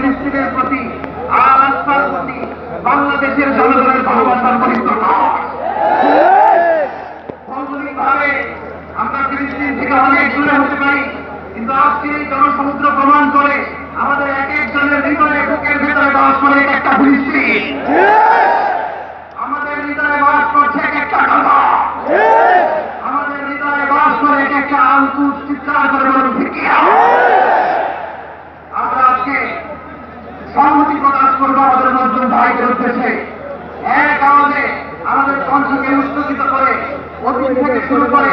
ফিলিস্তিনের প্রতি, আর আস্থার প্রতি বাংলাদেশের জনগণের ভালোবাসার পরিত্র ভৌগোলিকভাবে আমরা ফিলিস্তিন থেকে অনেক দূরে হতে পারি, কিন্তু আজকে এই জনসমুদ্র প্রমাণ করে আমাদের এক একজনের হৃদয়ে বুকের ভেতরে বাস করে এক একটা ফিলিস্তিন। আমাদের হৃদয়ে বাস করছে এক একটা গাধা আমাদের হৃদয়ে বাস করে এক একটা আঙ্কুশ চিৎকার করে বলুন আমাদের চলতেছে এক আমাদের আমাদের কণ্ঠকে উত্তেজিত করে অতীত থেকে শুরু করে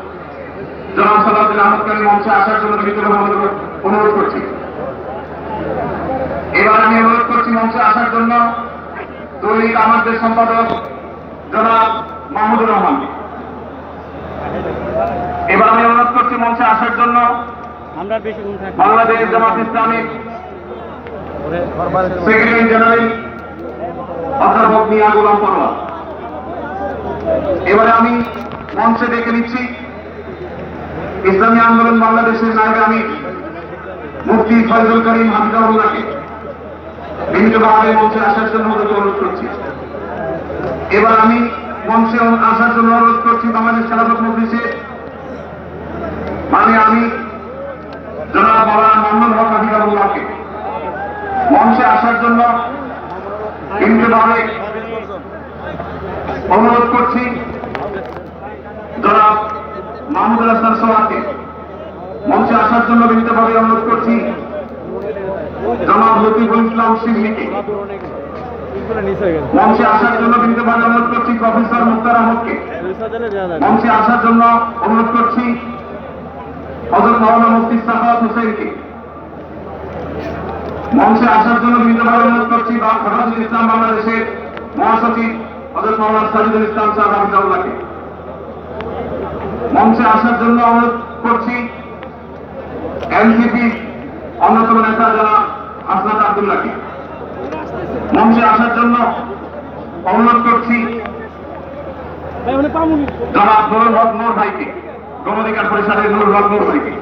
জনাব সালাউদ্দিন আহমদকে আমি মঞ্চে আসার জন্য বিনীতভাবে অনুরোধ- করছি। এবার আমি অনুরোধ করছি মঞ্চে আসার জন্য দৈনিক আমাদের সম্পাদক জনাব মাহমুদুর রহমানকে এবার আমি অনুরোধ করছি মঞ্চে আসার জন্য Bangladesh Jamaat Islamic secretary general অধ্যাপক মিয়া গোলাম পরোয়া। এবারে আমি মঞ্চে ডেকে নিচ্ছি। ইসলামী আন্দোলন বাংলাদেশের নায়ক আমি মুফতি ফয়জুল করিম হাফিজাউল্লাহকে বিনীতভাবে মঞ্চে আসার জন্য অনুরোধ করছি। এবার আমি মঞ্চে আসার জন্য অনুরোধ করছি বাংলাদেশ খেলাফত মজলিসের মানে আমি জনাব মাওলানা মোহাম্মদ হক হাফিজাউল্লাহকে মঞ্চে আসার জন্য বিনীতভাবে অনুরোধ করছি জনাব হাসান সোহাকে মঞ্চে আসার জন্য বিনীতভাবে অনুরোধ করছি। জনাব লতিফুল ইসলাম সিদ্দিকে। মঞ্চে আসার জন্য বিনীতভাবে অনুরোধ করছি প্রফেসর মুক্তার আহমদকে। মঞ্চে আসার জন্য অনুরোধ করছি হজরত মাওলানা মুফতি সাফাত হুসেনকে। মঞ্চে আসার জন্য বিনীতভাবে অনুরোধ করছি বা হেফাজুল ইসলাম বাংলাদেশের মহাসচিব হজরত মাওলানা সাজিদুল ইসলাম সাহেব হাফিজাউল্লাহকে মঞ্চে আসার জন্য অনুরোধ করছি। এনসিপি অন্যতম নেতা যারা আসনাদ আবদুল্লাহকে। মঞ্চে আসার জন্য অনুরোধ করছি। যারা নুরুল হক নূর ভাইকে গণধিকার পরিষদের নুরুল হক নূর ভাইকে।